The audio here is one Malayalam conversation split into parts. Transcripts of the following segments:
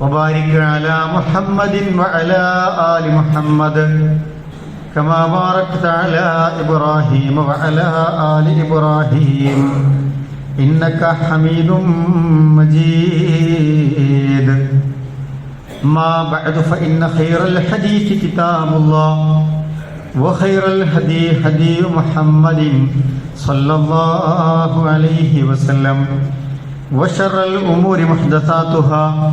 وبارك على محمد وعلى آل محمد كما باركت على إبراهيم وعلى آل إبراهيم إنك حميد مجيد. ما بعد فإن خير الحديث كتاب الله وخير الهدي هدي محمد صلى الله عليه وسلم وشر الأمور محدثاتها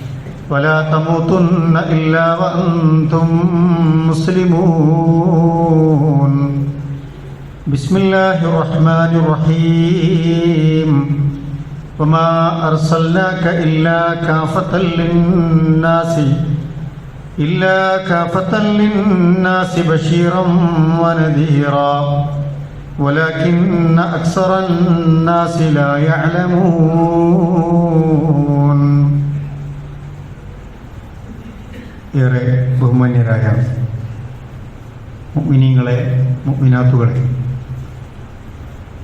ولا تموتن إلا وأنتم مسلمون. بسم الله الرحمن الرحيم. وما أرسلناك إلا كافة للناس إلا كافة للناس بشيرا ونذيرا. ولكن أكثر الناس لا يعلمون. ഏറെ ബഹുമാന്യരായ മുഗ്മിനീങ്ങളെ മുഗ്മിനാത്തുകളെ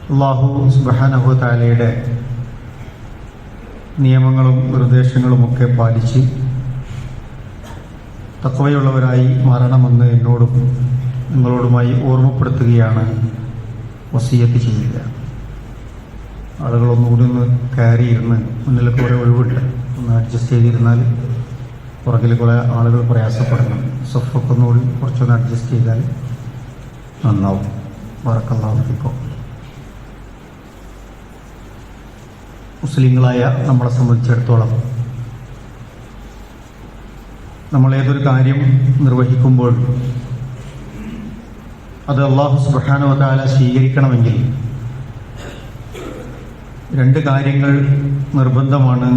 അള്ളാഹു സുബാനഹു താലയുടെ നിയമങ്ങളും നിർദ്ദേശങ്ങളുമൊക്കെ പാലിച്ച് തക്കവയുള്ളവരായി മാറണമെന്ന് എന്നോടും നിങ്ങളോടുമായി ഓർമ്മപ്പെടുത്തുകയാണ് വസീയത്ത് ചെയ്യുക. ആളുകളൊന്നുകൂടി ഒന്ന് കയറിയിരുന്ന് മുന്നിലൊക്കെ ഒരു ഒഴിവുണ്ട് ഒന്ന് അഡ്ജസ്റ്റ് ചെയ്തിരുന്നാൽ പുറകിൽ കുറേ ആളുകൾ പ്രയാസപ്പെടണം സഫൊക്കെ കുറച്ചൊന്ന് അഡ്ജസ്റ്റ് ചെയ്താൽ നന്നാവും. വറക്കല്ലാവർക്കിപ്പോൾ മുസ്ലിങ്ങളായ നമ്മളെ സംബന്ധിച്ചിടത്തോളം നമ്മൾ ഏതൊരു കാര്യം നിർവഹിക്കുമ്പോൾ അത് അള്ളാഹു സുബാനോ താല സ്വീകരിക്കണമെങ്കിൽ രണ്ട് കാര്യങ്ങൾ നിർബന്ധമാണ്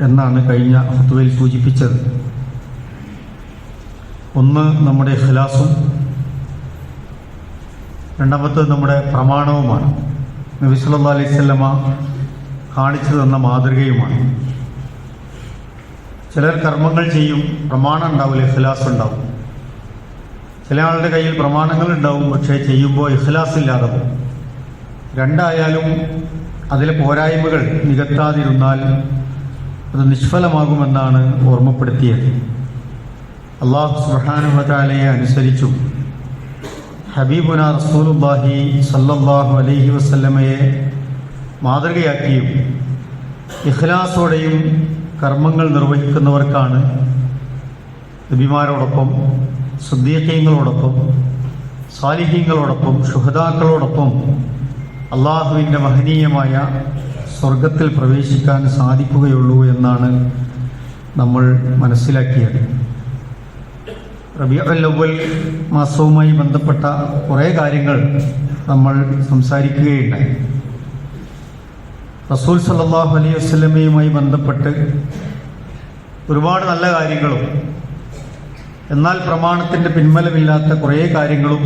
എന്നാണ് കഴിഞ്ഞ ഹുത്തുവയിൽ സൂചിപ്പിച്ചത്. ഒന്ന് നമ്മുടെ ഖിലാസും രണ്ടാമത്തത് നമ്മുടെ പ്രമാണവുമാണ്. നബി അലൈഹി സ്വല്ലമ കാണിച്ചു തന്ന മാതൃകയുമാണ്. ചിലർ കർമ്മങ്ങൾ ചെയ്യും പ്രമാണം ഉണ്ടാവില്ല ഇഖ്ലാസ് ഉണ്ടാവും. ചില ആളുടെ കയ്യിൽ പ്രമാണങ്ങൾ ഉണ്ടാവും പക്ഷേ ചെയ്യുമ്പോൾ ഇഖ്ലാസ് ഇല്ലാതെ രണ്ടായാലും അതിലെ പോരായ്മകൾ നികത്താതിരുന്നാൽ അത് നിഷ്ഫലമാകുമെന്നാണ് ഓർമ്മപ്പെടുത്തിയത്. അള്ളാഹു സുബാനുവതാലയെ അനുസരിച്ചു ഹബീബുന റസൂലുല്ലാഹി സല്ലാഹു അലൈഹി വസല്ലമയെ മാതൃകയാക്കിയും ഇഖ്ലാസോടെയും കർമ്മങ്ങൾ നിർവഹിക്കുന്നവർക്കാണ് നബിമാരോടൊപ്പം സുദ്ദീഖീങ്ങളോടൊപ്പം സാലിഹീങ്ങളോടൊപ്പം ശുഹദാക്കളോടൊപ്പം അള്ളാഹുവിന്റെ മഹനീയമായ സ്വർഗത്തിൽ പ്രവേശിക്കാൻ സാധിക്കുകയുള്ളൂ എന്നാണ് നമ്മൾ മനസ്സിലാക്കിയത്. റബിയവൽ മാസവുമായി ബന്ധപ്പെട്ട കുറേ കാര്യങ്ങൾ നമ്മൾ സംസാരിക്കുകയുണ്ടായി. റസൂൽ സല്ലാഹു അലൈഹി വസ്ലമയുമായി ബന്ധപ്പെട്ട് ഒരുപാട് നല്ല കാര്യങ്ങളും എന്നാൽ പ്രമാണത്തിന്റെ പിൻബലമില്ലാത്ത കുറേ കാര്യങ്ങളും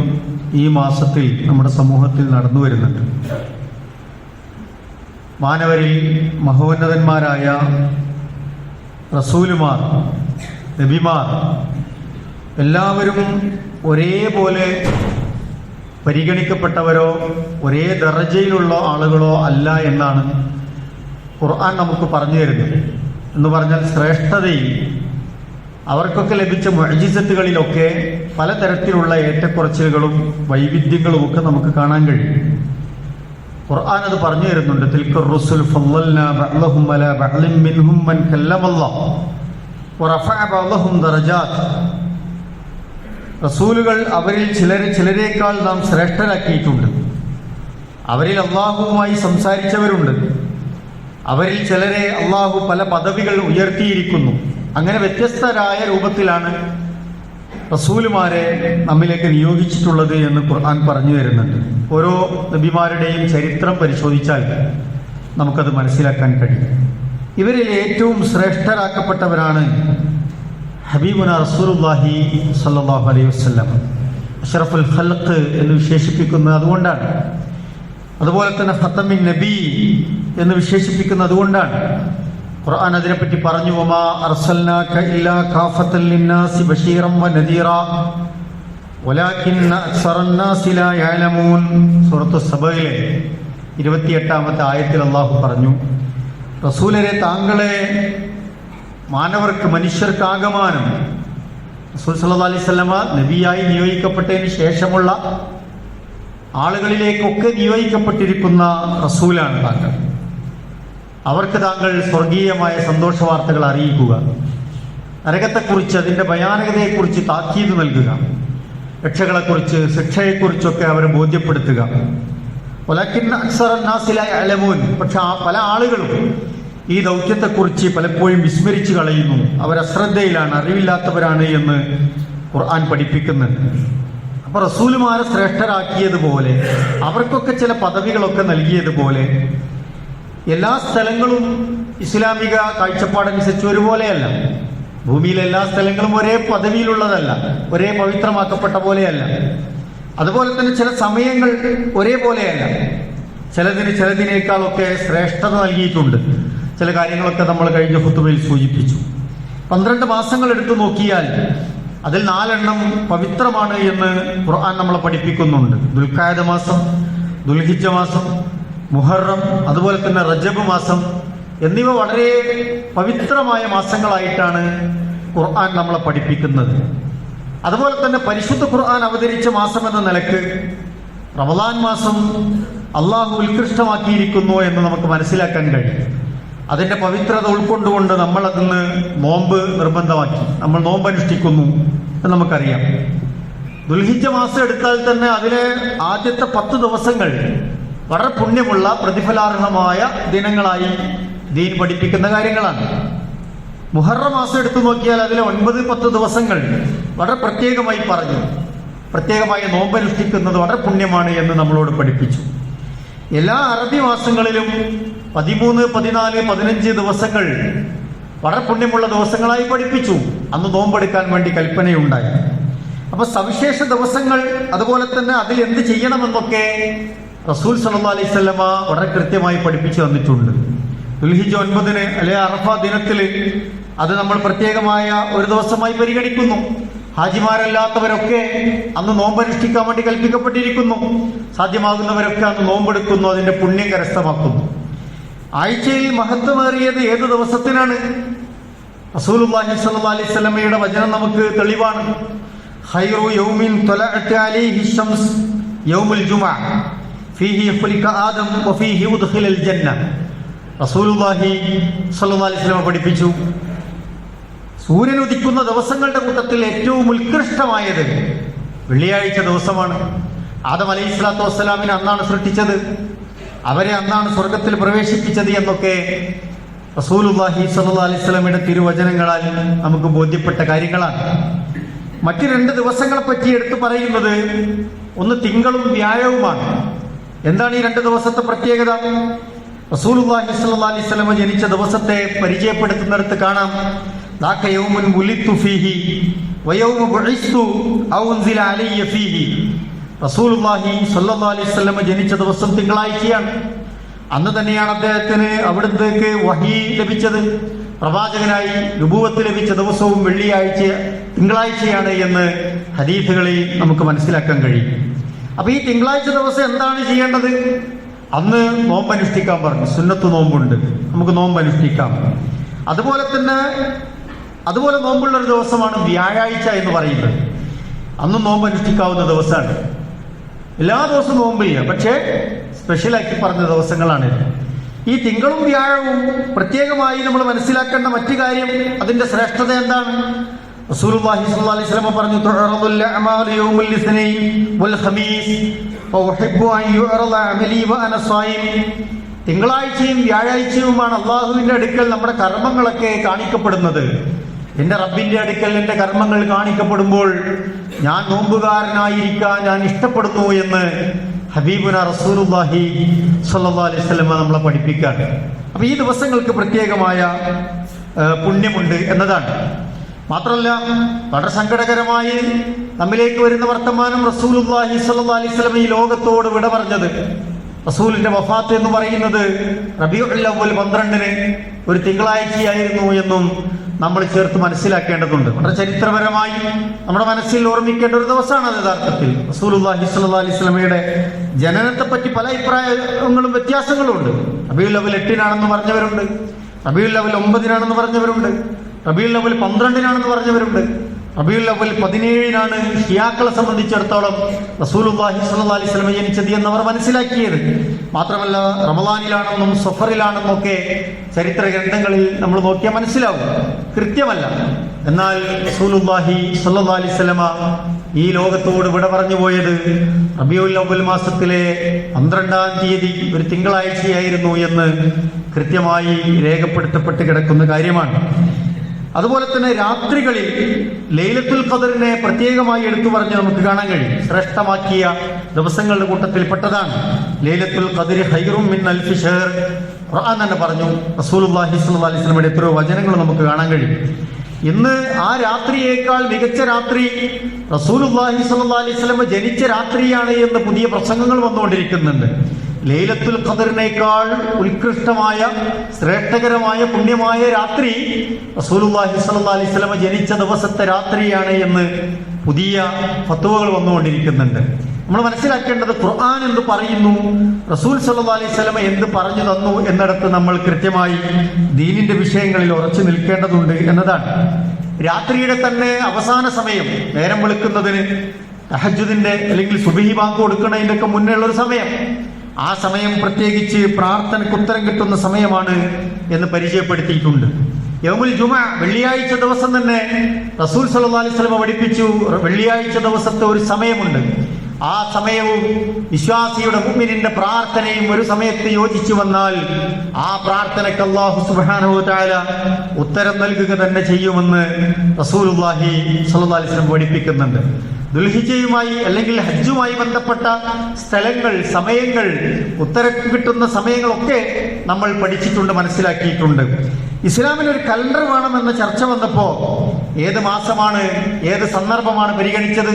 ഈ മാസത്തിൽ നമ്മുടെ സമൂഹത്തിൽ നടന്നു വരുന്നുണ്ട് മാനവരിൽ മഹോന്നതന്മാരായ റസൂലുമാർ നബിമാർ എല്ലാവരും ഒരേപോലെ പരിഗണിക്കപ്പെട്ടവരോ ഒരേ ദർജയിലുള്ള ആളുകളോ അല്ല എന്നാണ് ഖുർആൻ നമുക്ക് പറഞ്ഞു തരുന്നത്. എന്ന് പറഞ്ഞാൽ ശ്രേഷ്ഠതയിൽ അവർക്കൊക്കെ ലഭിച്ച മൊഴിജിസത്തുകളിലൊക്കെ പലതരത്തിലുള്ള ഏറ്റക്കുറച്ചിലുകളും വൈവിധ്യങ്ങളും ഒക്കെ നമുക്ക് കാണാൻ കഴിയും. ഖുർആൻ അത് പറഞ്ഞു തരുന്നുണ്ട്. റസൂലുകൾ അവരിൽ ചിലരെ ചിലരേക്കാൾ നാം ശ്രേഷ്ഠരാക്കിയിട്ടുണ്ട്. അവരിൽ അള്ളാഹുവുമായി സംസാരിച്ചവരുണ്ട്. അവരിൽ ചിലരെ അള്ളാഹു പല പദവികൾ ഉയർത്തിയിരിക്കുന്നു. അങ്ങനെ വ്യത്യസ്തരായ രൂപത്തിലാണ് റസൂലുമാരെ നമ്മിലേക്ക് നിയോഗിച്ചിട്ടുള്ളത് എന്ന് ഖുർആൻ പറഞ്ഞു തരുന്നുണ്ട്. ഓരോ നബിമാരുടെയും ചരിത്രം പരിശോധിച്ചാൽ നമുക്കത് മനസ്സിലാക്കാൻ കഴിയും. ഇവരിൽ ഏറ്റവും ശ്രേഷ്ഠരാക്കപ്പെട്ടവരാണ് ഹബീബുന റസൂലുല്ലാഹി സല്ലാഹു അലൈഹി വസ്ലം അഷറഫുൽ ഖൽഖ് എന്ന് വിശേഷിപ്പിക്കുന്നത് അതുകൊണ്ടാണ്. അതുപോലെ തന്നെ ഫത്തമിൻ നബി എന്ന് വിശേഷിപ്പിക്കുന്നത് അതുകൊണ്ടാണ്. ഖുർആൻ അതിനെപ്പറ്റി പറഞ്ഞു സൂറത്തു സബയിലെ ഇരുപത്തിയെട്ടാമത്തെ ആയത്തിൽ അള്ളാഹു പറഞ്ഞു റസൂലരെ താങ്കളെ മാനവർക്ക് മനുഷ്യർക്കാകമാനം റസൂൽ സല്ലാ അലൈഹി വസല്ലമ നബിയായി നിയോഗിക്കപ്പെട്ടതിന് ശേഷമുള്ള ആളുകളിലേക്കൊക്കെ നിയോഗിക്കപ്പെട്ടിരിക്കുന്ന റസൂലാണ് താങ്കൾ. അവർക്ക് താങ്കൾ സ്വർഗീയമായ സന്തോഷ വാർത്തകൾ അറിയിക്കുക. നരകത്തെക്കുറിച്ച് അതിന്റെ ഭയാനകതയെക്കുറിച്ച് താക്കീത് നൽകുക. രക്ഷകളെക്കുറിച്ച് ശിക്ഷയെക്കുറിച്ചൊക്കെ അവരെ ബോധ്യപ്പെടുത്തുക. അലമൂൻ പക്ഷെ ആ പല ആളുകളും ഈ ദൗത്യത്തെക്കുറിച്ച് പലപ്പോഴും വിസ്മരിച്ചു കളയുന്നു. അവർ അശ്രദ്ധയിലാണ് അറിവില്ലാത്തവരാണ് എന്ന് ഖുർആൻ പഠിപ്പിക്കുന്നുണ്ട് അപ്പൊ റസൂലുമാരെ ശ്രേഷ്ഠരാക്കിയതുപോലെ അവർക്കൊക്കെ ചില പദവികളൊക്കെ നൽകിയതുപോലെ എല്ലാ സ്ഥലങ്ങളും ഇസ്ലാമിക കാഴ്ചപ്പാടനുസരിച്ച് ഒരുപോലെയല്ല. ഭൂമിയിലെ എല്ലാ സ്ഥലങ്ങളും ഒരേ പദവിയിലുള്ളതല്ല ഒരേ പവിത്രമാക്കപ്പെട്ട പോലെയല്ല. അതുപോലെ തന്നെ ചില സമയങ്ങൾ ഒരേപോലെയല്ല. ചിലതിന് ചിലതിനേക്കാളൊക്കെ ശ്രേഷ്ഠത നൽകിയിട്ടുണ്ട്. ചില കാര്യങ്ങളൊക്കെ നമ്മൾ കഴിഞ്ഞ ഹുത്തുബയിൽ സൂചിപ്പിച്ചു. പന്ത്രണ്ട് മാസങ്ങൾ എടുത്തു നോക്കിയാൽ അതിൽ നാലെണ്ണം പവിത്രമാണ് എന്ന് ഖുർആൻ നമ്മളെ പഠിപ്പിക്കുന്നുണ്ട്. ദുൽഖായത മാസം ദുൽഹിജ മാസം മുഹറം അതുപോലെ തന്നെ റജബ് മാസം എന്നിവ വളരെ പവിത്രമായ മാസങ്ങളായിട്ടാണ് ഖുർആൻ നമ്മളെ പഠിപ്പിക്കുന്നത്. അതുപോലെ തന്നെ പരിശുദ്ധ ഖുർആൻ അവതരിച്ച മാസം എന്ന നിലയ്ക്ക് റമദാൻ മാസം അള്ളാഹു ഉത്കൃഷ്ടമാക്കിയിരിക്കുന്നു എന്ന് നമുക്ക് മനസ്സിലാക്കാൻ കഴിയും. അതിന്റെ പവിത്രത ഉൾക്കൊണ്ടുകൊണ്ട് നമ്മൾ അതിന്ന് നോമ്പ് നിർബന്ധമാക്കി. നമ്മൾ നോമ്പ് അനുഷ്ഠിക്കുന്നു എന്ന് നമുക്കറിയാം. ദുൽഹിജ മാസം എടുത്താൽ തന്നെ അതിലെ ആദ്യത്തെ പത്ത് ദിവസങ്ങൾ വളരെ പുണ്യമുള്ള പ്രതിഫലാർഹമായ ദിനങ്ങളായി ദീൻ പഠിപ്പിക്കുന്ന കാര്യങ്ങളാണ്. മുഹറ മാസം എടുത്തു നോക്കിയാൽ അതിലെ ഒൻപത് പത്ത് ദിവസങ്ങൾ വളരെ പ്രത്യേകമായി പറഞ്ഞു. പ്രത്യേകമായി നോമ്പനുഷ്ഠിക്കുന്നത് വളരെ പുണ്യമാണ് എന്ന് നമ്മളോട് പഠിപ്പിച്ചു. എല്ലാ അറബി മാസങ്ങളിലും പതിമൂന്ന് പതിനാല് പതിനഞ്ച് ദിവസങ്ങൾ വളരെ പുണ്യമുള്ള ദിവസങ്ങളായി പഠിപ്പിച്ചു. അന്ന് നോമ്പെടുക്കാൻ വേണ്ടി കൽപ്പനയുണ്ടായി. അപ്പൊ സവിശേഷ ദിവസങ്ങൾ അതുപോലെ തന്നെ അതിൽ എന്ത് ചെയ്യണമെന്നൊക്കെ റസൂൽ സല്ലാ അലൈഹി സ്വലമ വളരെ കൃത്യമായി പഠിപ്പിച്ചു തന്നിട്ടുണ്ട്. ദുൽഹിജ് ഒൻപതിന് അല്ലെ അറഫ ദിനത്തിൽ അത് നമ്മൾ പ്രത്യേകമായ ഒരു ദിവസമായി പരിഗണിക്കുന്നു. ഹാജിമാരല്ലാത്തവരൊക്കെ അന്ന് നോമ്പനുഷ്ഠിക്കാൻ വേണ്ടി കൽപ്പിക്കപ്പെട്ടിരിക്കുന്നു. സാധ്യമാകുന്നവരൊക്കെ അന്ന് നോമ്പെടുക്കുന്നു അതിന്റെ പുണ്യം കരസ്ഥമാക്കുന്നു. ആഴ്ചയിൽ മഹത്വമേറിയത് ഏത് ദിവസത്തിനാണ്? റസൂലുള്ളാഹി സ്വല്ലല്ലാഹു അലൈഹി വസല്ലമയുടെ വചനം നമുക്ക് തെളിവാണ്. ഖൈറു യൗമിൻ ത്വലഅത് അലൈഹി യൗമുൽ ജുമഅ ഫീഹി ആദം വഫീഹി ഉദ്ഖിലൽ ജന്ന. റസൂലുള്ളാഹി സല്ലല്ലാഹു അലൈഹി വസല്ലം പഠിപ്പിച്ചു. സൂര്യൻ ഉദിക്കുന്ന ദിവസങ്ങളുടെ കൂട്ടത്തിൽ ഏറ്റവും ഉത്കൃഷ്ടമായത് വെള്ളിയാഴ്ച ദിവസമാണ്. ആദം അലൈഹി സ്വലാത്തു വസ്സലാമിനെ അന്നാണ് സൃഷ്ടിച്ചത്. അവരെ അന്നാണ് സ്വർഗത്തിൽ പ്രവേശിപ്പിച്ചത് എന്നൊക്കെ റസൂലുല്ലാഹി സല്ലാ അലൈഹി സ്വലമിയുടെ തിരുവചനങ്ങളാൽ നമുക്ക് ബോധ്യപ്പെട്ട കാര്യങ്ങളാണ്. മറ്റു രണ്ട് ദിവസങ്ങളെ പറ്റി എടുത്തു പറയുന്നത് ഒന്ന് തിങ്കളും വ്യാഴവുമാണ്. എന്താണ് ഈ രണ്ട് ദിവസത്തെ പ്രത്യേകത? റസൂലുല്ലാഹി സ്വല്ലാ അലൈഹി സ്വലമ ജനിച്ച ദിവസത്തെ പരിചയപ്പെടുത്തുന്നിടത്ത് കാണാം. അലൈഹി ജനിച്ച ദിവസം തിങ്കളാഴ്ചയാണ്. അന്ന് തന്നെയാണ് അദ്ദേഹത്തിന് അവിടുത്തേക്ക് വഹി ലഭിച്ചത്. പ്രവാചകനായി രുപൂവത്ത് ലഭിച്ച ദിവസവും വെള്ളിയാഴ്ച തിങ്കളാഴ്ചയാണ് എന്ന് ഹരീഫുകളിൽ നമുക്ക് മനസ്സിലാക്കാൻ കഴിയും. അപ്പൊ ഈ തിങ്കളാഴ്ച ദിവസം എന്താണ് ചെയ്യേണ്ടത്? അന്ന് നോമ്പ് അനുഷ്ഠിക്കാൻ പറഞ്ഞു. സുന്നത്ത് നോമ്പുണ്ട്. നമുക്ക് നോമ്പ് അനുഷ്ഠിക്കാം. അതുപോലെ തന്നെ അതുപോലെ നോമ്പുള്ള ഒരു ദിവസമാണ് വ്യാഴാഴ്ച എന്ന് പറയുന്നത്. അന്ന് നോമ്പ് അനുഷ്ഠിക്കാവുന്ന ദിവസമാണ്. എല്ലാ ദിവസവും നോമ്പില്ല പക്ഷേ സ്പെഷ്യലാക്കി പറഞ്ഞ ദിവസങ്ങളാണ് ഈ തിങ്കളും വ്യാഴവും പ്രത്യേകമായി നമ്മൾ മനസ്സിലാക്കേണ്ട മറ്റു കാര്യം അതിന്റെ ശ്രേഷ്ഠത എന്താണ്? റസൂലുള്ളാഹി സ്വല്ലല്ലാഹി അലൈഹി വസല്ലം പറഞ്ഞു തുഅറദുൽ അഅമാലു യൗമുൽ ഇസ്നൈൻ വൽ ഖമീസ് ഫഉഹിബ്ബു അൻ യുഅറദ അമലി വഅന സായിം. തിങ്കളാഴ്ചയും വ്യാഴാഴ്ചയുമാണ് അള്ളാഹുവിന്റെ അടുക്കൽ നമ്മുടെ കർമ്മങ്ങളൊക്കെ കാണിക്കപ്പെടുന്നത്. എന്റെ റബ്ബിന്റെ അടുക്കൽ എന്റെ കർമ്മങ്ങൾ കാണിക്കപ്പെടുമ്പോൾ ഞാൻ നോമ്പുകാരനായിരിക്കാൻ ഞാൻ ഇഷ്ടപ്പെടുന്നു എന്ന് ഹബീബുന റസൂലുല്ലാഹി സ്വല്ലല്ലാഹി അലൈഹി വസല്ലം നമ്മളെ പഠിപ്പിക്കാണ് അപ്പൊ ഈ ദിവസങ്ങൾക്ക് പ്രത്യേകമായ പുണ്യമുണ്ട് എന്നതാണ്. മാത്രമല്ല വളരെ സങ്കടകരമായി നമ്മിലേക്ക് വരുന്ന വർത്തമാനം റസൂലുല്ലാഹി സ്വല്ലല്ലാഹി അലൈഹി സ്വലം ഈ ലോകത്തോട് വിട പറഞ്ഞത്. റസൂലിന്റെ വഫാത്ത് എന്ന് പറയുന്നത് റബിയുൽ പന്ത്രണ്ടിന് ഒരു തിങ്കളാഴ്ചയായിരുന്നു എന്നും നമ്മൾ ചേർത്ത് മനസ്സിലാക്കേണ്ടതുണ്ട്. വളരെ ചരിത്രപരമായി നമ്മുടെ മനസ്സിൽ ഓർമ്മിക്കേണ്ട ഒരു ദിവസമാണ് അത് യഥാർത്ഥത്തിൽ. റസൂലുല്ലാഹി സ്വല്ലല്ലാഹി അലൈഹി ജനനത്തെ പറ്റി പല അഭിപ്രായങ്ങളും വ്യത്യാസങ്ങളും ഉണ്ട് റബിയുൽ എട്ടിനാണെന്ന് പറഞ്ഞവരുണ്ട്. റബിയുൽ ഒമ്പതിനാണെന്ന് പറഞ്ഞവരുണ്ട്. റബിയുൽ അവൽ പന്ത്രണ്ടിനാണെന്ന് പറഞ്ഞവരുണ്ട്. അബീൽ അവൽ പതിനേഴിനാണ് ഷിയാക്കളെ സംബന്ധിച്ചിടത്തോളം റസൂലുല്ലാഹി സ്വല്ലല്ലാഹി അലൈഹി വസല്ലം ജനിച്ചത് എന്നവർ മനസ്സിലാക്കിയത്. മാത്രമല്ല റമദാനിലാണെന്നും സഫറിലാണെന്നും ഒക്കെ ചരിത്ര ഗ്രന്ഥങ്ങളിൽ നമ്മൾ നോക്കിയാൽ മനസ്സിലാവും. കൃത്യമല്ല. എന്നാൽ റസൂലുല്ലാഹി സ്വല്ലല്ലാഹി അലൈഹി വസല്ലമ ഈ ലോകത്തോട് വിട പറഞ്ഞു പോയത് റബിയുൽ അവൽ മാസത്തിലെ പന്ത്രണ്ടാം തീയതി ഒരു തിങ്കളാഴ്ചയായിരുന്നു എന്ന് കൃത്യമായി രേഖപ്പെടുത്തപ്പെട്ട് കിടക്കുന്ന കാര്യമാണ്. അതുപോലെ തന്നെ രാത്രികളിൽ ലൈലത്തുൽ ഖദറിനെ പ്രത്യേകമായി എടുത്തു പറഞ്ഞ് നമുക്ക് കാണാൻ കഴിയും. ശ്രേഷ്ഠമാക്കിയ ദിവസങ്ങളുടെ കൂട്ടത്തിൽ പെട്ടതാണ് ലൈലത്തുൽ ഖദർ ഹൈറും മിൻ അൽഫി ഷഹർ. ഖുർആൻ തന്നെ പറഞ്ഞു റസൂലുള്ളാഹി സ്വല്ലല്ലാഹി അലൈഹി വസല്ലമയുടെ എത്രയോ വചനങ്ങൾ നമുക്ക് കാണാൻ കഴിയും. ഇന്ന് ആ രാത്രിയേക്കാൾ മികച്ച രാത്രി റസൂലുള്ളാഹി സ്വല്ലല്ലാഹി അലൈഹി വസല്ലമ ജനിച്ച രാത്രിയാണ് എന്ന് പുതിയ പ്രസംഗങ്ങൾ വന്നുകൊണ്ടിരിക്കുന്നുണ്ട്. ലൈലത്തുൽ ഖദറിനേക്കാൾ ഉത്കൃഷ്ടമായ ശ്രേഷ്ഠകരമായ പുണ്യമായ രാത്രി റസൂലുള്ളാഹി സ്വല്ലല്ലാഹി അലൈഹി വസല്ലം ജനിച്ച ദിവസത്തെ രാത്രിയാണ് എന്ന് പുതിയ ഫത്വകൾ വന്നുകൊണ്ടിരിക്കുന്നുണ്ട്. നമ്മൾ മനസ്സിലാക്കേണ്ടത് ഖുർആൻ എന്ത് പറയുന്നു റസൂൽ സ്വല്ലല്ലാഹി അലൈഹി സ്വലമ എന്ത് പറഞ്ഞു തന്നു എന്നിടത്ത് നമ്മൾ കൃത്യമായി ദീനിന്റെ വിഷയങ്ങളിൽ ഉറച്ചു നിൽക്കേണ്ടതുണ്ട് എന്നതാണ്. രാത്രിയുടെ തന്നെ അവസാന സമയം നേരം വെളുക്കുന്നതിന് തഹജുദിന്റെ അല്ലെങ്കിൽ സുബഹി ബാങ്ക് കൊടുക്കുന്നതിന്റെ ഒക്കെ മുന്നേ ഉള്ള ഒരു സമയം. ആ സമയം പ്രത്യേകിച്ച് പ്രാർത്ഥനയ്ക്ക് ഉത്തരം കിട്ടുന്ന സമയമാണ് എന്ന് പരിചയപ്പെടുത്തിയിട്ടുണ്ട്. യൗമുൽ ജുമ വെള്ളിയാഴ്ച ദിവസം തന്നെ റസൂൽ സല്ലാ അലൈഹി വസല്ലം പഠിപ്പിച്ചു. വെള്ളിയാഴ്ച ദിവസത്തെ ഒരു സമയമുണ്ട്. ആ സമയവും വിശ്വാസിയുടെ മുമ്പിനിന്റെ പ്രാർത്ഥനയും ഒരു സമയത്ത് യോജിച്ചു വന്നാൽ ആ പ്രാർത്ഥനയ്ക്ക് അള്ളാഹു തആല ഉത്തരം നൽകുക തന്നെ ചെയ്യുമെന്ന് റസൂലുള്ളാഹി അള്ളാഹി അലൈഹി പഠിപ്പിക്കുന്നുണ്ട്. ദുൽഹിജയുമായി അല്ലെങ്കിൽ ഹജ്ജുമായി ബന്ധപ്പെട്ട സ്ഥലങ്ങൾ സമയങ്ങൾ ഉത്തരം കിട്ടുന്ന സമയങ്ങളൊക്കെ നമ്മൾ പഠിച്ചിട്ടുണ്ട് മനസ്സിലാക്കിയിട്ടുണ്ട്. ഇസ്ലാമിൽ ഒരു കലണ്ടർ വേണമെന്ന ചർച്ച വന്നപ്പോ ഏത് മാസമാണ് ഏത് സന്ദർഭമാണ് പരിഗണിച്ചത്?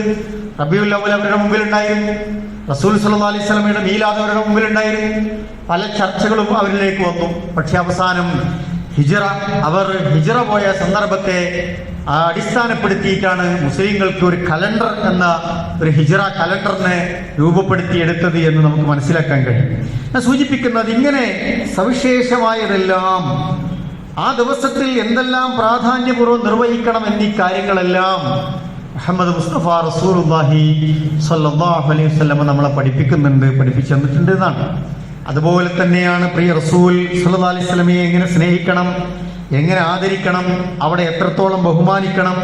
റബിയുൽ അവൽ അവരുടെ മുമ്പിലുണ്ടായിരുന്നു. റസൂൽ സല്ലാ അലൈഹി സ്വലമയുടെ മീലാദ് അവരുടെ മുമ്പിലുണ്ടായിരുന്നു. പല ചർച്ചകളും അവരിലേക്ക് വന്നു. പക്ഷെ അവസാനം ഹിജറ. അവർ ഹിജറ പോയ സന്ദർഭത്തെ അടിസ്ഥാനപ്പെടുത്തിയിട്ടാണ് മുസ്ലിങ്ങൾക്ക് ഒരു കലണ്ടർ എന്ന ഒരു ഹിജറ കലണ്ടറിനെ രൂപപ്പെടുത്തിയെടുത്തത് എന്ന് നമുക്ക് മനസ്സിലാക്കാൻ കഴിയും. ഞാൻ സൂചിപ്പിക്കുന്നത് ഇങ്ങനെ സവിശേഷമായതെല്ലാം ആ ദിവസത്തിൽ എന്തെല്ലാം പ്രാധാന്യപൂർവം നിർവഹിക്കണം എന്നീ കാര്യങ്ങളെല്ലാം മുഹമ്മദ് മുസ്തഫ റസൂലുള്ളാഹി സല്ലാഹു അലൈഹി വസല്ലം നമ്മളെ പഠിപ്പിക്കുന്നുണ്ട് പഠിപ്പിച്ചു തന്നിട്ടുണ്ട് എന്നാണ്. അതുപോലെ തന്നെയാണ് പ്രിയ റസൂൽ സല്ലാ അലൈഹി വസല്ലമയെ എങ്ങനെ സ്നേഹിക്കണം എങ്ങനെ ആദരിക്കണം അവിടെ എത്രത്തോളം ബഹുമാനിക്കണം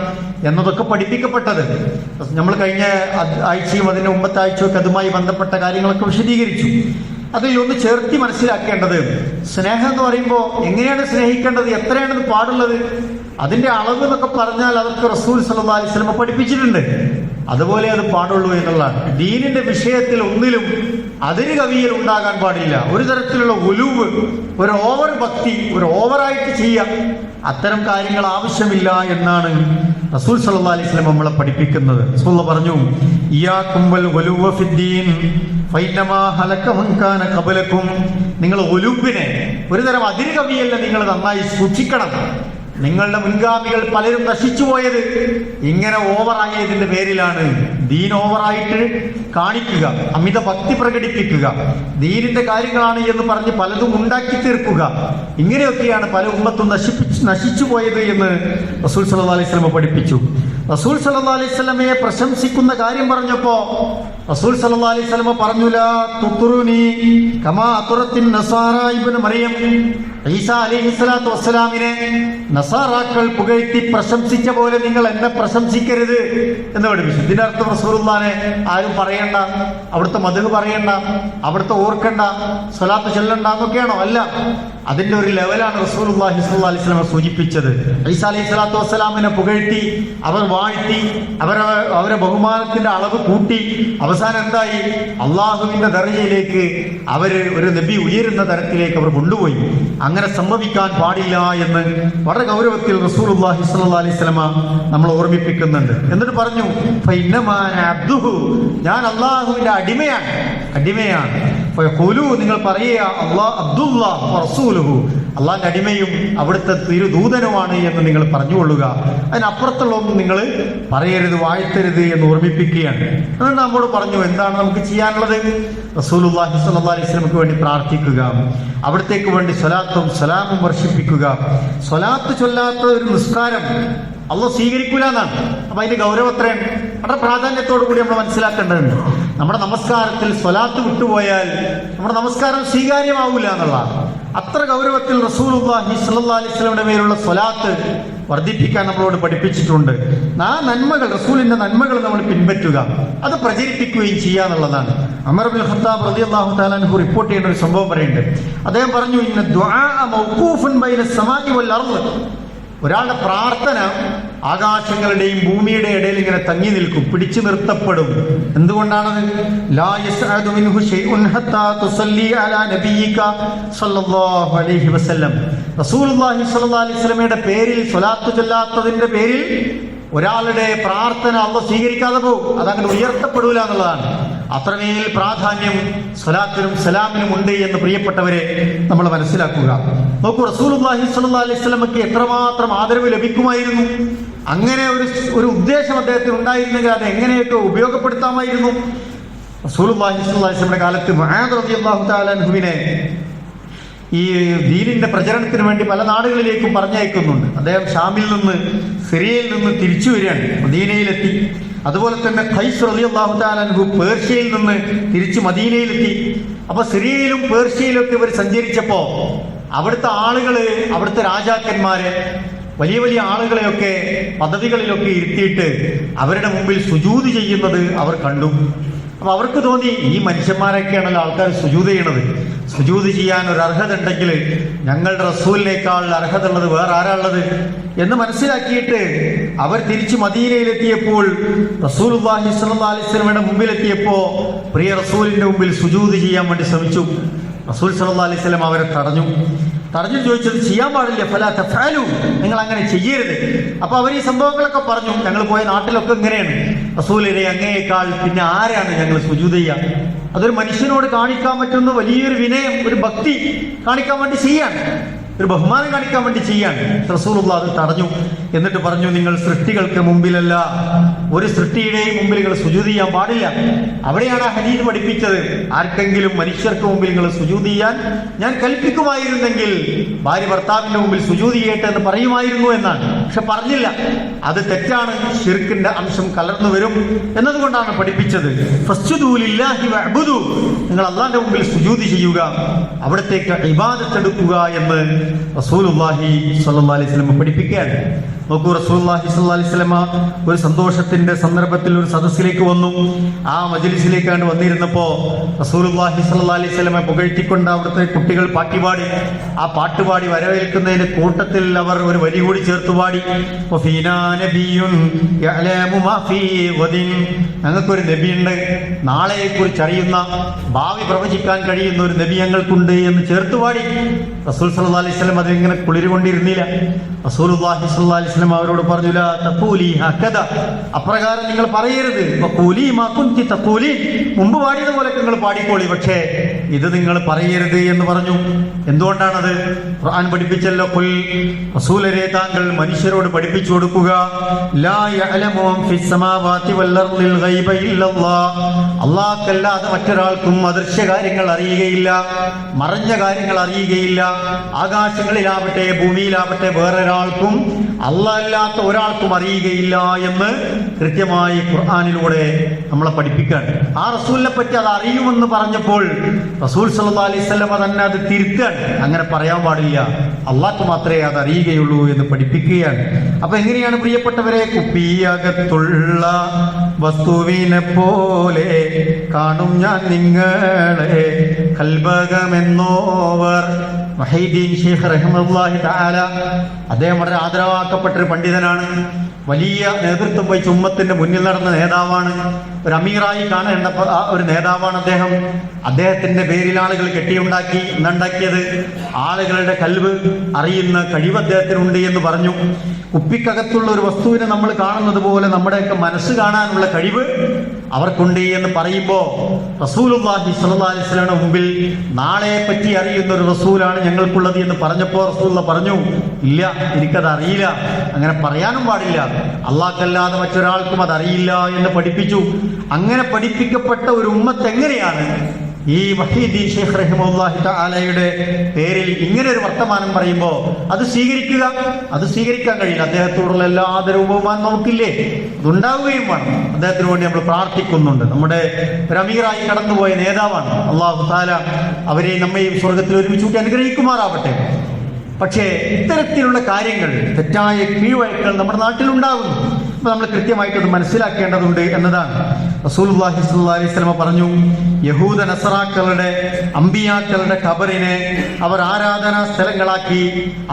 എന്നതൊക്കെ പഠിപ്പിക്കപ്പെട്ടത്. നമ്മൾ കഴിഞ്ഞ ആഴ്ചയും അതിന് മുമ്പത്തെ ആഴ്ചയൊക്കെ അതുമായി ബന്ധപ്പെട്ട കാര്യങ്ങളൊക്കെ വിശദീകരിച്ചു. അതിൽ ഒന്ന് ചേർത്തി മനസ്സിലാക്കേണ്ടത് സ്നേഹം എന്ന് പറയുമ്പോൾ എങ്ങനെയാണ് സ്നേഹിക്കേണ്ടത് എത്രയാണ് പാടുള്ളത്? അതിന്റെ അളവ് എന്നൊക്കെ പറഞ്ഞാൽ അതൊക്കെ റസൂൽ സല്ലാ അലൈഹി പഠിപ്പിച്ചിട്ടുണ്ട്. അതുപോലെ അത് പാടുള്ളൂ എന്നുള്ളതാണ്. ദീനിന്റെ വിഷയത്തിൽ ഒന്നിലും അതിര് കവിയിൽ ഉണ്ടാകാൻ പാടില്ല. ഒരു തരത്തിലുള്ള ഒലുവ് ഒരു ഓവർ ഭക്തി ഒരു ഓവറായിട്ട് ചെയ്യാം അത്തരം കാര്യങ്ങൾ ആവശ്യമില്ല എന്നാണ് റസൂൽ സല്ലാ അലൈഹി സ്വലം നമ്മളെ പഠിപ്പിക്കുന്നത്. റസൂൽ പറഞ്ഞു ഇയാ കുമ്പൽ ഒലുവ ഫിദ്ദീൻ നിങ്ങൾ ഒലുവിനെ ഒരു തരം അതിര് കവിയല്ല നിങ്ങൾ നന്നായി സൂക്ഷിക്കണം. നിങ്ങളുടെ മുൻഗാമികൾ പലരും നശിച്ചു പോയത് ഇങ്ങനെ ഓവറായതിന്റെ പേരിലാണ്. ദീൻ ഓവറായിട്ട് കാണിക്കുക അമിത ഭക്തി പ്രകടിപ്പിക്കുക ദീനിന്റെ കാര്യങ്ങളാണ് എന്ന് പറഞ്ഞ് പലതും ഉണ്ടാക്കി തീർക്കുക. ഇങ്ങനെയൊക്കെയാണ് പല ഉമ്മത്തും നശിപ്പിച്ച് നശിച്ചു പോയത് എന്ന് റസൂൽ സല്ലാ അലൈഹി സ്വലമ പഠിപ്പിച്ചു. റസൂൽ സല്ലാ അലൈഹി സ്വലമയെ പ്രശംസിക്കുന്ന കാര്യം പറഞ്ഞപ്പോ റസൂൽ സല്ലാ അലൈഹി സ്വലമ പറഞ്ഞുല തുത്തുറുനി കമാ അത്തുറത്തിൻ നസാറ ഇബ്നു മറിയം. ഈസ അലൈഹി സ്വലാത്തു വസ്സലാമിനെ നസാറാക്കൾ പുകഴ്ത്തി പ്രശംസിച്ച പോലെ നിങ്ങൾ എന്നെ പ്രശംസിക്കരുത് എന്ന് പഠിപ്പിച്ചു. ഇതിന്റെ അർത്ഥം ആരും പറയണ്ട അവിടുത്തെ മധു പറയണ്ട അവിടുത്തെ ഓർക്കണ്ട സ്വലാത്ത് ചൊല്ലണ്ട എന്നൊക്കെയാണോ? അല്ല. അതിന്റെ ഒരു ലെവലാണ് റസൂലുള്ളാഹി സ്വല്ലല്ലാഹി അലൈഹി വസല്ലം സൂചിപ്പിച്ചത്. ഈസ അലൈഹി സ്വലാത്തു വസ്സലാമിനെ പുകഴ്ത്തി അവർ വാഴ്ത്തി അവരെ അവരെ ബഹുമാനത്തിന്റെ അളവ് കൂട്ടി. അവസാനം എന്തായി? അള്ളാഹുവിന്റെ ദർജയിലേക്ക് അവർ ഒരു നബി ഉയരുന്ന തരത്തിലേക്ക് അവർ കൊണ്ടുപോയി. അങ്ങനെ സംഭവിക്കാൻ പാടില്ല എന്ന് വളരെ ഗൗരവത്തിൽ റസൂലുള്ളാഹി സ്വല്ലല്ലാഹി അലൈഹി വസല്ലം നമ്മൾ ഓർമ്മിപ്പിക്കുന്നുണ്ട്. എന്നിട്ട് പറഞ്ഞു ഫൈന്നമാന അബ്ദുഹു. ഞാൻ അള്ളാഹുവിന്റെ അടിമയാണ്. അടിമയാണ്. നിങ്ങൾ പറയുക അള്ളാഹ് അബ്ദുല്ലാ റസൂലുഹു. അടിമയും അവിടുത്തെ തിരുദൂതനുമാണ് എന്ന് നിങ്ങൾ പറഞ്ഞുകൊള്ളുക. അതിനപ്പുറത്തുള്ള ഒന്നും നിങ്ങൾ പറയരുത് വാഴ്ത്തരുത് എന്ന് ഓർമ്മിപ്പിക്കുകയാണ്. എന്നിട്ട് നമ്മോട് പറഞ്ഞു എന്താണ് നമുക്ക് ചെയ്യാനുള്ളത്? റസൂലുള്ളാഹി സ്വല്ലല്ലാഹി അലൈഹി വസല്ലമക്ക് വേണ്ടി പ്രാർത്ഥിക്കുക. അവിടത്തേക്ക് വേണ്ടി സ്വലാത്തും സ്വലാമും വർഷിപ്പിക്കുക. സ്വലാത്ത് ചൊല്ലാത്ത ഒരു നിസ്കാരം അള്ളാഹ് സ്വീകരിക്കൂല എന്നാണ്. അപ്പൊ അതിന്റെ ഗൗരവത്രയാണ് വളരെ പ്രാധാന്യത്തോടു കൂടി നമ്മൾ മനസ്സിലാക്കേണ്ടതുണ്ട്. നമ്മുടെ നമസ്കാരത്തിൽ സ്വലാത്ത് വിട്ടുപോയാൽ നമ്മുടെ നമസ്കാരം സ്വീകാര്യമാവില്ല എന്നുള്ളതാണ്. അത്ര ഗൗരവത്തിൽ റസൂലുള്ളാഹി സ്വല്ലല്ലാഹി അലൈഹി വസല്ലമയുടെ മേലുള്ള സ്വലാത്ത് വർദ്ധിപ്പിക്കാൻ നമ്മളോട് പഠിപ്പിച്ചിട്ടുണ്ട്. ആ നന്മകൾ റസൂലിന്റെ നന്മകൾ നമ്മൾ പിൻപറ്റുക. അത് പ്രചരിപ്പിക്കുകയും ചെയ്യുക എന്നുള്ളതാണ്. അമർ ബിൻ ഖത്താബ് റതി അള്ളാഹു താലാൻഹു റിപ്പോർട്ട് ചെയ്യുന്ന ഒരു സംഭവം പറയുന്നുണ്ട്. അദ്ദേഹം പറഞ്ഞു ഇന്ന ഒരാളുടെ പ്രാർത്ഥന ആകാശങ്ങളുടെയും ഭൂമിയുടെ ഇടയിൽ ഇങ്ങനെ തങ്ങി നിൽക്കും പിടിച്ചു നിർത്തപ്പെടും. എന്തുകൊണ്ടാണത്? റസൂലുള്ളാഹി അലൈഹി വസല്ലമയുടെ പേരിൽ സ്വലാത്ത് ചൊല്ലാത്തതിന്റെ പേരിൽ ഒരാളുടെ പ്രാർത്ഥന അള്ള സ്വീകരിക്കാതെ പോകും. അതങ്ങനെ ഉയർത്തപ്പെടൂല എന്നുള്ളതാണ്. അത്രമേൽ പ്രാധാന്യം സ്വലാത്തിനും സലാമിനും ഉണ്ട് എന്ന് പ്രിയപ്പെട്ടവരെ നമ്മൾ മനസ്സിലാക്കുക. നോക്കൂ റസൂലുള്ളാഹി സ്വല്ലല്ലാഹി അലൈഹി സ്വലമക്ക് എത്രമാത്രം ആദരവ് ലഭിക്കുമായിരുന്നു? അങ്ങനെ ഒരു ഒരു ഉദ്ദേശം അദ്ദേഹത്തിന് ഉണ്ടായിരുന്നെങ്കിൽ അത് എങ്ങനെയൊക്കെ ഉപയോഗപ്പെടുത്താമായിരുന്നു? റസൂലുള്ളാഹി സ്വല്ലല്ലാഹി അലൈഹി വസല്ലമയുടെ കാലത്ത് അൻഹുവിനെ ഈ ദീനിന്റെ പ്രചരണത്തിന് വേണ്ടി പല നാടുകളിലേക്കും പറഞ്ഞയക്കുന്നുണ്ട്. അദ്ദേഹം ഷാമിൽ നിന്ന് സിറിയയിൽ നിന്ന് തിരിച്ചു വരികയാണ്. മദീനയിലെത്തി. അതുപോലെ തന്നെ ഖൈസ് റലി അള്ളാഹു താലാൻഹു പേർഷ്യയിൽ നിന്ന് തിരിച്ച് മദീനയിലെത്തി. അപ്പൊ സിറിയയിലും പേർഷ്യയിലും ഒക്കെ ഇവർ സഞ്ചരിച്ചപ്പോ അവിടുത്തെ ആളുകൾ അവിടുത്തെ രാജാക്കന്മാരെ വലിയ വലിയ ആളുകളെയൊക്കെ പദവികളിലൊക്കെ ഇരുത്തിയിട്ട് അവരുടെ മുമ്പിൽ സുജൂത് ചെയ്യുന്നത് അവർ കണ്ടു. അപ്പൊ അവർക്ക് തോന്നി ഈ മനുഷ്യന്മാരൊക്കെയാണല്ലോ ആൾക്കാർ സുജൂത് ചെയ്യണത്. സുജൂത് ചെയ്യാൻ ഒരു അർഹത ഉണ്ടെങ്കിൽ ഞങ്ങളുടെ റസൂലിനേക്കാൾ അർഹത ഉള്ളത് വേറെ ആരാളുള്ളത് എന്ന് മനസ്സിലാക്കിയിട്ട് അവർ തിരിച്ച് മദീനയിലെത്തിയപ്പോൾ റസൂൽ അലൈഹി സ്വലമയുടെ മുമ്പിലെത്തിയപ്പോ പ്രിയ റസൂലിന്റെ മുമ്പിൽ സുജൂത് ചെയ്യാൻ വേണ്ടി ശ്രമിച്ചു. റസൂൽ സല്ലല്ലാഹു അലൈഹി വസല്ലം അവരെ തടഞ്ഞു. തടഞ്ഞു ചോദിച്ചത് ചെയ്യാൻ പാടില്ല ഫല തഫാലു നിങ്ങൾ അങ്ങനെ ചെയ്യരുത്. അപ്പൊ അവർ ഈ സംഭവങ്ങളൊക്കെ പറഞ്ഞു. ഞങ്ങൾ പോയ നാട്ടിലൊക്കെ ഇങ്ങനെയാണ്. റസൂലിനെ അങ്ങേയേക്കാൾ പിന്നെ ആരാണ് ഞങ്ങൾ സുജൂത് ചെയ്യുക അതൊരു മനുഷ്യനോട് കാണിക്കാൻ പറ്റുന്ന വലിയൊരു വിനയം ഒരു ഭക്തി കാണിക്കാൻ വേണ്ടി ചെയ്യാണ് ഒരു ബഹുമാനം കാണിക്കാൻ വേണ്ടി ചെയ്യാണ് റസൂലുള്ള അത് തടഞ്ഞു. എന്നിട്ട് പറഞ്ഞു നിങ്ങൾ സൃഷ്ടികൾക്ക് മുമ്പിലല്ല ഒരു സൃഷ്ടിയുടെയും മുമ്പിൽ നിങ്ങൾ സുജൂത് ചെയ്യാൻ പാടില്ല. അവിടെയാണ് ആ പഠിപ്പിച്ചത്. ആർക്കെങ്കിലും മനുഷ്യർക്ക് മുമ്പിൽ നിങ്ങൾ സുജൂത് ചെയ്യാൻ ഞാൻ കൽപ്പിക്കുമായിരുന്നെങ്കിൽ ഭാര്യ ഭർത്താവിന്റെ മുമ്പിൽ സുജൂത് ചെയ്യട്ടെ എന്ന് പറയുമായിരുന്നു എന്നാണ്. പക്ഷെ പറഞ്ഞില്ല. അത് തെറ്റാണ്. ഷിർക്കിന്റെ അംശം കലർന്നു വരും എന്നതുകൊണ്ടാണ് പഠിപ്പിച്ചത്. നിങ്ങൾ അള്ളാന്റെ മുമ്പിൽ സുജൂതി ചെയ്യുക. അവിടത്തേക്ക് ഇബാദത്തെടുക്കുക എന്ന് റസൂലുള്ളാഹി സ്വല്ലല്ലാഹി അലൈഹി വസല്ലം പഠിപ്പിക്കുകയാണ്. നോക്കൂ അലൈഹി വസല്ലമ ഒരു സന്തോഷത്തിന്റെ സന്ദർഭത്തിൽ ഒരു സദസ്സിലേക്ക് വന്നു. ആ മജലിസിലേക്കാണ് വന്നിരുന്നപ്പോ റസൂലുള്ളാഹി സ്വല്ലല്ലാഹി അലൈഹി പുകഴ്ത്തിക്കൊണ്ട് അവിടുത്തെ കുട്ടികൾ പാട്ടിപാടി ആ പാട്ടുപാടി വരവേൽക്കുന്നതിന്റെ കൂട്ടത്തിൽ അവർ ഒരു വരി കൂടി ചേർത്ത് പാടി. ഞങ്ങൾക്കൊരു നബിയുണ്ട്. നാളെയെ കുറിച്ച് അറിയുന്ന ഭാവി പ്രവചിക്കാൻ കഴിയുന്ന ഒരു നബി ഞങ്ങൾക്കുണ്ട് എന്ന് ചേർത്ത് പാടി. റസൂൽ സല്ലാ അലൈഹി വസല്ലം അതിങ്ങനെ കുളിരുകൊണ്ടിരുന്നില്ല. സ്വല്ലല്ലാഹി അലൈഹി വസല്ലം അവരോട് പറഞ്ഞു അപ്രകാരം നിങ്ങൾ പറയരുത്. മുമ്പ് പാടിയത് പോലെ നിങ്ങൾ പാടിക്കോളി. പക്ഷേ ഇത് നിങ്ങൾ പറയരുത് എന്ന് പറഞ്ഞു. എന്തുകൊണ്ടാണത്? ഖുർആൻ പഠിപ്പിച്ചല്ലോ. കുൽ റസൂലരെ താങ്കൾ മനുഷ്യരോട് പഠിപ്പിച്ചു കൊടുക്കുക. അല്ലാഹുക്കല്ലാതെ മറ്റൊരാൾക്കും അദൃശ്യ കാര്യങ്ങൾ അറിയുകയില്ല. മറഞ്ഞ കാര്യങ്ങൾ അറിയുകയില്ല. ആകാശങ്ങളിലാവട്ടെ ഭൂമിയിലാവട്ടെ വേറൊരാൾക്കും അല്ലാത്ത ഒരാൾക്കും അറിയുകയില്ല എന്ന് കൃത്യമായി ഖുർആാനിലൂടെ നമ്മളെ പഠിപ്പിക്കാൻ ആ റസൂലിനെ പറ്റി അത് അറിയുമെന്ന് പറഞ്ഞപ്പോൾ റസൂൽ സല്ലാ അലൈവല്ലമ തന്നെ അത് തിരുത്തുകയാണ്. അങ്ങനെ പറയാൻ പാടില്ല. അള്ളാഹ്ക്ക് മാത്രമേ അത് അറിയുകയുള്ളൂ എന്ന് പഠിപ്പിക്കുകയാണ്. അപ്പൊ എങ്ങനെയാണ് പ്രിയപ്പെട്ടവരെ? കുപ്പിയകത്തുള്ള വസ്തുവിനെ പോലെ കാണും ഞാൻ നിങ്ങളെ. കൽബകമെന്നോവർ മഹീദ്ദീൻ ഷെയ്ഖ് റഹ്മുല്ലാഹി തആല അദ്ദേഹം വളരെ ആദരവാക്കപ്പെട്ടൊരു പണ്ഡിതനാണ്. വലിയ നേതൃത്വം വഹിച്ച ഉമ്മത്തിന്റെ മുന്നിൽ നടന്ന നേതാവാണ് ഒരു അമീറായി കാണേണ്ട ഒരു നേതാവാണ് അദ്ദേഹം. അദ്ദേഹത്തിന്റെ പേരിൽ ആളുകൾ കെട്ടിയുണ്ടാക്കി എന്നുണ്ടാക്കിയത് ആളുകളുടെ കൽവ് അറിയുന്ന കഴിവ് അദ്ദേഹത്തിനുണ്ട് എന്ന് പറഞ്ഞു. കുപ്പിക്കകത്തുള്ള ഒരു വസ്തുവിനെ നമ്മൾ കാണുന്നത് പോലെ നമ്മുടെയൊക്കെ മനസ്സ് കാണാനുള്ള കഴിവ് അവർക്കുണ്ട് എന്ന് പറയുമ്പോൾ റസൂലുള്ളാഹി സ്വല്ലല്ലാഹി അലൈഹി വസല്ലമയുടെ മുമ്പിൽ നാളെ പറ്റി അറിയുന്ന ഒരു റസൂലാണ് ഞങ്ങൾക്കുള്ളത് എന്ന് പറഞ്ഞപ്പോൾ റസൂല പറഞ്ഞു ഇല്ല എനിക്കത് അറിയില്ല അങ്ങനെ പറയാനും പാടില്ല. അള്ളാഹ്ക്കല്ലാതെ മറ്റൊരാൾക്കും അതറിയില്ല എന്ന് പഠിപ്പിച്ചു. അങ്ങനെ പഠിപ്പിക്കപ്പെട്ട ഒരു ഉമ്മത്ത് എങ്ങനെയാണ്? ഈ വഹീദി ഷെയ്ഖ് റഹിമുല്ലാഹി തആലയുടെ പേരിൽ ഇങ്ങനെ ഒരു വർത്തമാനം പറയുമ്പോൾ അത് സ്വീകരിക്കുക? അത് സ്വീകരിക്കാൻ കഴിയില്ല. അദ്ദേഹത്തോടുള്ള എല്ലാ ആദരവും നമുക്കില്ലേ? അതുണ്ടാവുകയും വേണം. അദ്ദേഹത്തിന് വേണ്ടി നമ്മൾ പ്രാർത്ഥിക്കുന്നുണ്ട്. നമ്മുടെ ഒരമീറായി കടന്നുപോയ നേതാവാണ് അള്ളാഹു താല അവരെയും നമ്മയും സ്വർഗത്തിൽ ഒരുമിച്ച് കൂട്ടി അനുഗ്രഹിക്കുമാറാവട്ടെ. പക്ഷേ ഇത്തരത്തിലുള്ള കാര്യങ്ങൾ തെറ്റായ കീഴ്വഴക്കൽ നമ്മുടെ നാട്ടിലുണ്ടാകുന്നു. അപ്പൊ നമ്മൾ കൃത്യമായിട്ട് അത് മനസ്സിലാക്കേണ്ടതുണ്ട് എന്നതാണ്. സ്വല്ലല്ലാഹി അലൈഹി പറഞ്ഞു യഹൂദ നസറാക്കളുടെ അമ്പിയാക്കളുടെ ഖബറിനെ അവർ ആരാധനാ സ്ഥലങ്ങളാക്കി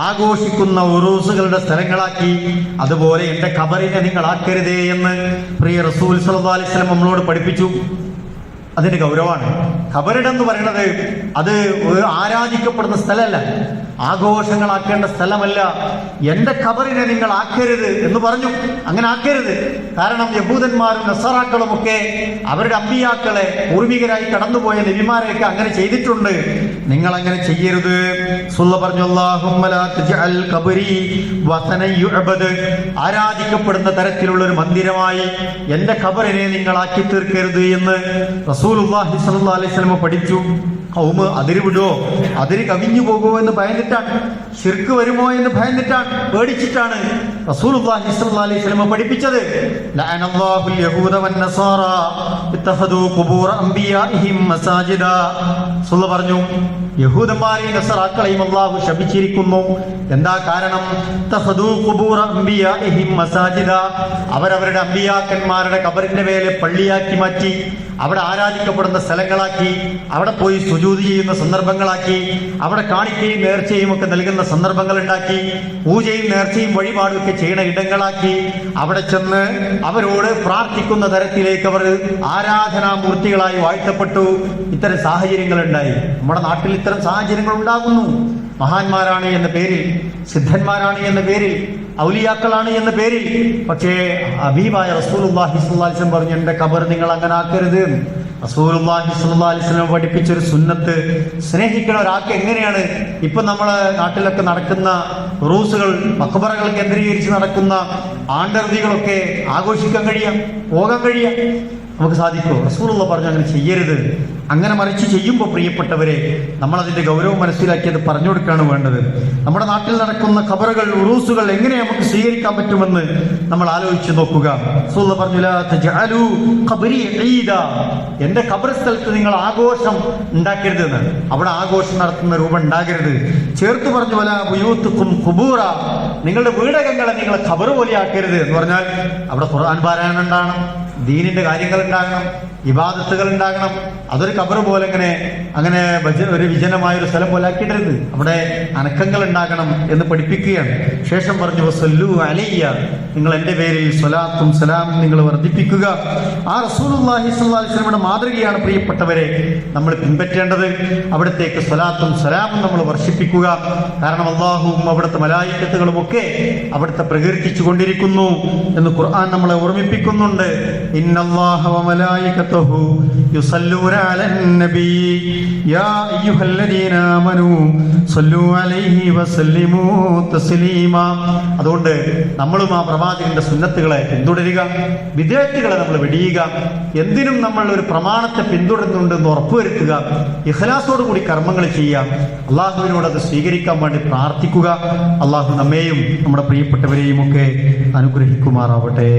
ആഘോഷിക്കുന്ന ഉറൂസുകളുടെ സ്ഥലങ്ങളാക്കി അതുപോലെ എന്റെ ഖബറിനെ നിങ്ങൾ ആക്കരുതേ എന്ന് പ്രിയ റസൂൽ സല്ലാ അലൈഹി വസല്ലം നമ്മളോട് പഠിപ്പിച്ചു. അതിന്റെ ഗൗരവമാണ്. ഖബറിടം എന്ന് പറയുന്നത് അത് ആരാധിക്കപ്പെടുന്ന സ്ഥലമല്ല. ആഘോഷങ്ങളാക്കേണ്ട സ്ഥലമല്ല. എന്റെ ഖബറിനെ നിങ്ങൾ ആക്കരുത് എന്ന് പറഞ്ഞു. അങ്ങനെ ആക്കരുത്. കാരണം യഹൂദന്മാരും നസറാക്കളും ഒക്കെ അവരുടെ അമ്പിയാക്കളെ പൂർവികരായി കടന്നുപോയ നബിമാരെയൊക്കെ അങ്ങനെ ചെയ്തിട്ടുണ്ട്. നിങ്ങൾ അങ്ങനെ ചെയ്യരുത് പറഞ്ഞു. ആരാധിക്കപ്പെടുന്ന തരത്തിലുള്ള ഒരു മന്ദിരമായി എന്റെ ഖബറിനെ നിങ്ങൾ ആക്കി തീർക്കരുത് എന്ന് റസൂൽ അലൈഹി വസല്ലം പഠിച്ചു. കൗമ് അതിര് വിടുവോ അതിര് കവിഞ്ഞു പോകുമോ എന്ന് ഭയന്നിട്ടാണ്. ശിർക്ക് വരുമോ എന്ന് ഭയന്നിട്ടാണ്. പേടിച്ചിട്ടാണ് അലൈഹി പഠിപ്പിച്ചത്. പറഞ്ഞു യഹൂദന്മാരെയും നസറാക്കളെയും അള്ളാഹു ശപിച്ചിരിക്കുന്നു. എന്താ കാരണം? മസാജിദ. അവരവരുടെ അമ്പിയാക്കന്മാരുടെ കബറിന്റെ മേലെ പള്ളിയാക്കി മാറ്റി അവിടെ ആരാധിക്കപ്പെടുന്ന സ്ഥലങ്ങളാക്കി അവിടെ പോയി സുജൂതി ചെയ്യുന്ന സന്ദർഭങ്ങളാക്കി അവിടെ കാണിക്കയും നേർച്ചയും ഒക്കെ നൽകുന്ന സന്ദർഭങ്ങൾ ഉണ്ടാക്കി പൂജയും നേർച്ചയും വഴിപാടും ഒക്കെ ചെയ്യുന്ന ഇടങ്ങളാക്കി അവിടെ ചെന്ന് അവരോട് പ്രാർത്ഥിക്കുന്ന തരത്തിലേക്ക് അവർ ആരാധനാമൂർത്തികളായി വാഴ്ത്തപ്പെട്ടു. ഇത്തരം സാഹചര്യങ്ങൾ ഉണ്ടായി നമ്മുടെ നാട്ടിൽ ഇത്തരം സാഹചര്യങ്ങൾ ഉണ്ടാകുന്നു. മഹാന്മാരാണ് എന്ന പേരിൽ സിദ്ധന്മാരാണ് എന്ന പേരിൽ ഔലിയാക്കളാണ് എന്ന പേരിൽ. പക്ഷേ അബീബായ അലൈഹി വസല്ലം പറഞ്ഞു എന്റെ കബർ നിങ്ങൾ അങ്ങനെ ആക്കരുത്. വസല്ലം പഠിപ്പിച്ച ഒരു സുന്നത്ത് സ്നേഹിക്കുന്ന ഒരാൾക്ക് എങ്ങനെയാണ് ഇപ്പൊ നമ്മളെ നാട്ടിലൊക്കെ നടക്കുന്ന റൂസുകൾ മക്ബറകൾ കേന്ദ്രീകരിച്ച് നടക്കുന്ന ആണ്ടർതികളൊക്കെ ആഘോഷിക്കാൻ കഴിയാം പോകാൻ കഴിയാം? നമുക്ക് സാധിക്കുമോ? റസൂലുള്ള പറഞ്ഞു അങ്ങനെ ചെയ്യരുത്. അങ്ങനെ മറിച്ച് ചെയ്യുമ്പോൾ പ്രിയപ്പെട്ടവരെ നമ്മളതിന്റെ ഗൗരവം മനസ്സിലാക്കിയത് പറഞ്ഞു കൊടുക്കുകയാണ് വേണ്ടത്. നമ്മുടെ നാട്ടിൽ നടക്കുന്ന ഖബറുകൾ ഉറൂസുകൾ എങ്ങനെ നമുക്ക് സ്വീകരിക്കാൻ പറ്റുമെന്ന് നമ്മൾ ആലോചിച്ച് നോക്കുക. റസൂലുള്ള പറഞ്ഞു "ലാ തജ്അലൂ ഖബരി ഈദാ." എന്റെ ഖബർ സ്ഥലത്ത് നിങ്ങൾ ആഘോഷം ഉണ്ടാക്കരുത് എന്ന് അവിടെ ആഘോഷം നടത്തുന്ന രൂപം ഉണ്ടാകരുത്. ചേർത്ത് പറഞ്ഞു വല ബുയൂത്തുക്കും കുബൂറ നിങ്ങളുടെ വീടകങ്ങളെ നിങ്ങളെ ഖബർ പോലെ ആക്കരുത് എന്ന് പറഞ്ഞാൽ അവിടെ ഖുർആൻ പാരായണം ഉണ്ടാകണം ദീനിന്റെ കാര്യങ്ങൾ ഉണ്ടാകണം. ഇബാദത്തുകൾ ഉണ്ടാകണം. അതൊരു കബർ പോലെ ഇങ്ങനെ അങ്ങനെ ഒരു വിജനമായ ഒരു സ്ഥലം പോലെ ആക്കിയിടരുത് അവിടെ അനക്കങ്ങൾ ഉണ്ടാകണം എന്ന് പഠിപ്പിക്കുകയാണ്. ശേഷം പറഞ്ഞു സല്ലു അലയ്യ നിങ്ങൾ എന്റെ പേരിൽ സ്വലാത്തും സലാമും നിങ്ങൾ വർദ്ധിപ്പിക്കുക. ആ അലൈഹി വസല്ലമയുടെ മാതൃകയാണ് പ്രിയപ്പെട്ടവരെ നമ്മൾ പിൻപറ്റേണ്ടത്. അവിടത്തേക്ക് സ്വലാത്തും സലാമും നമ്മൾ വർഷിപ്പിക്കുക. കാരണം അള്ളാഹുവും അവിടുത്തെ മലായിക്കത്തുകളും ഒക്കെ അവിടുത്തെ പ്രകീർത്തിച്ചു കൊണ്ടിരിക്കുന്നു എന്ന് ഖുർആൻ നമ്മളെ ഓർമ്മിപ്പിക്കുന്നുണ്ട്. ഇന്നല്ലാഹ അതുകൊണ്ട് നമ്മളും ആ പ്രവാചകന്റെ സുന്നത്തുകളെ പിന്തുടരുക വിദേഹത്തുകളെ നമ്മൾ വെടിയുക എന്തിനും നമ്മൾ ഒരു പ്രമാണത്തെ പിന്തുടരുന്നുണ്ടെന്ന് ഉറപ്പുവരുത്തുക ഇഖ്ലാസോട് കൂടി കർമ്മങ്ങൾ ചെയ്യുക അള്ളാഹുവിനോട് അത് സ്വീകരിക്കാൻ വേണ്ടി പ്രാർത്ഥിക്കുക. അള്ളാഹു നമ്മെയും നമ്മുടെ പ്രിയപ്പെട്ടവരെയും ഒക്കെ അനുഗ്രഹിക്കുമാറാവട്ടെ.